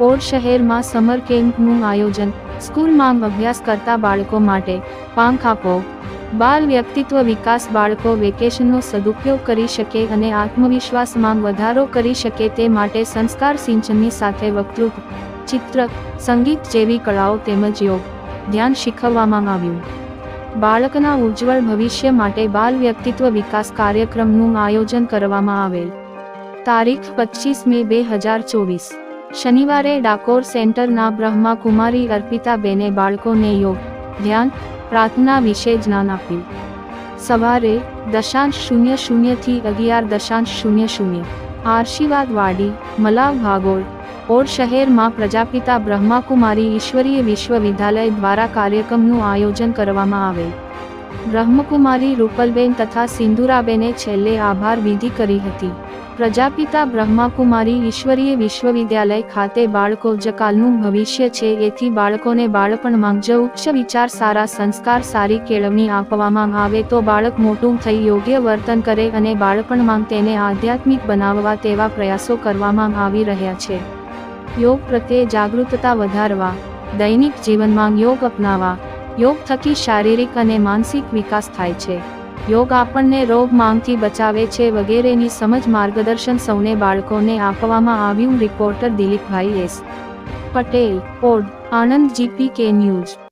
Odd શહેરમાં summer કેમ્પનું આયોજન સ્કૂલમાં અભ્યાસ કરતા બાળકો માટે, પાંખ આપો. બાલ વ્યક્તિત્વ વિકાસ બાળકો વેકેશનનો સદુપયોગ કરી શકે અને આત્મવિશ્વાસમાં વધારો કરી શકે તે માટે સંસ્કાર સિંચનની સાથે વક્તૃત્વ, ચિત્ર, સંગીત જેવી કળાઓ તેમજ યોગ, ધ્યાન શીખવવામાં આવ્યું. બાળકના ઉજ્જવળ ભવિષ્ય માટે બાલ વ્યક્તિત્વ વિકાસ કાર્યક્રમનું આયોજન કરવામાં આવેલ. તારીખ પચીસ મે બે હજાર ચોવીસ. શનિવારે ડાકોર સેન્ટરના બ્રહ્મા કુમારી અર્પિતાબેને બાળકોને યોગ, ધ્યાન, પ્રાર્થના વિશે જ્ઞાન આપ્યું. સવારે દશાંશ શૂન્ય શૂન્યથી અગિયાર દશાંશ શૂન્ય શૂન્ય, આશીર્વાદ વાડી, મલાવ ભાગોળ ઓડ શહેરમાં પ્રજાપિતા બ્રહ્માકુમારી ઈશ્વરીય વિશ્વવિદ્યાલય દ્વારા કાર્યક્રમનું આયોજન કરવામાં આવેલ. બ્રહ્મકુમારી રૂપલબેન તથા સિંધુરાબેને છેલ્લે આભાર વિધિ કરી હતી. પ્રજાપિતા બ્રહ્માકુમારી ઈશ્વરીય વિશ્વવિદ્યાલય ખાતે બાળકો જ કાલનું ભવિષ્ય છે, એથી બાળકોને બાળપણમાં જ ઉચ્ચ વિચાર, સારા સંસ્કાર, સારી કેળવણી આપવામાં આવે તો બાળક મોટું થઈ યોગ્ય વર્તન કરે અને બાળપણમાં તેને આધ્યાત્મિક બનાવવા તેવા પ્રયાસો કરવામાં આવી રહ્યા છે. યોગ પ્રત્યે જાગૃતતા વધારવા, દૈનિક જીવનમાં યોગ અપનાવવા યોગ થકી શારીરિક અને માનસિક વિકાસ થાય છે. યોગ આપણને રોગ માંગથી બચાવે છે વગેરેની સમજ માર્ગદર્શન સૌને બાળકોને આપવામાં આવ્યું reporter Dilipbhai S. Patel, Od Anand GP K news.